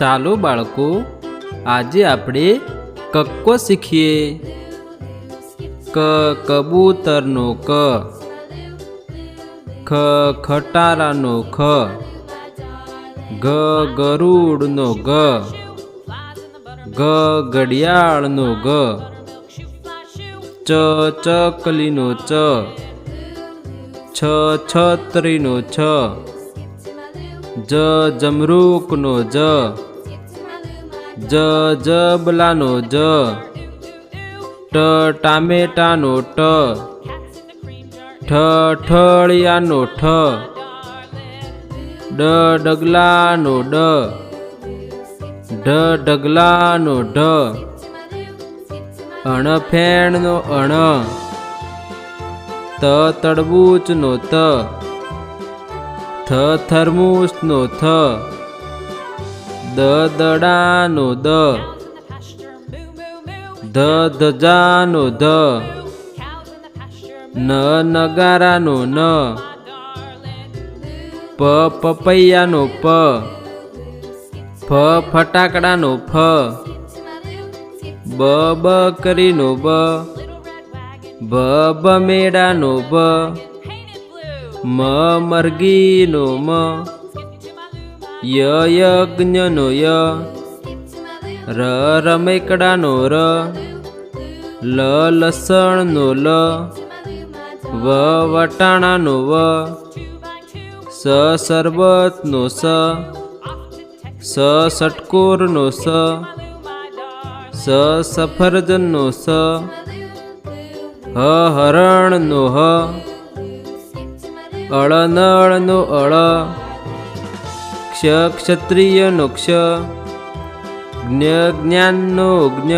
ચાલો બાળકો, આજે આપણે કક્કો શીખીએ. ક, કબૂતરનો ક. ખ, ખટારાનો ખ. ગ, ગરુડનો ગ. ગ, ઘડિયાળનો ગ. ચ, ચકલીનો ચ. છ, છત્રીનો છ. જ, જમરૂકનો જ. જ જબલાનો જ. ટ ટામેટાનો ટ ઠ, ઠળિયાનો ઠ. ડ, ડગલાનો ડ. ઢ ઢગલાનો ઢ. અણ, ફેણનો અણ. ત, તડબૂચનો ત. થ, થર્મુસનો થ. દ દડાનો દ. ધ ધજાનો ધ. ન નગારાનો ન. પ પપૈયાનો પ. ફ ફટાકડાનો ફ. બ બકરીનો બ. ભ બમેડાનો બ. મ મરઘીનો મ. ય યજ્ઞનો ય, ર રમેકડાનો ર, લ લસણનો લ, વ વટાણાનો વ, સ સરબતનો સ સ ષટકોરનો સ સ સફરજનનો સ, હ હરણનો હ અળ નળનો અળ क्ष क्षत्रिय नोक्ष ज्ञ ज्ञान नोज्ञ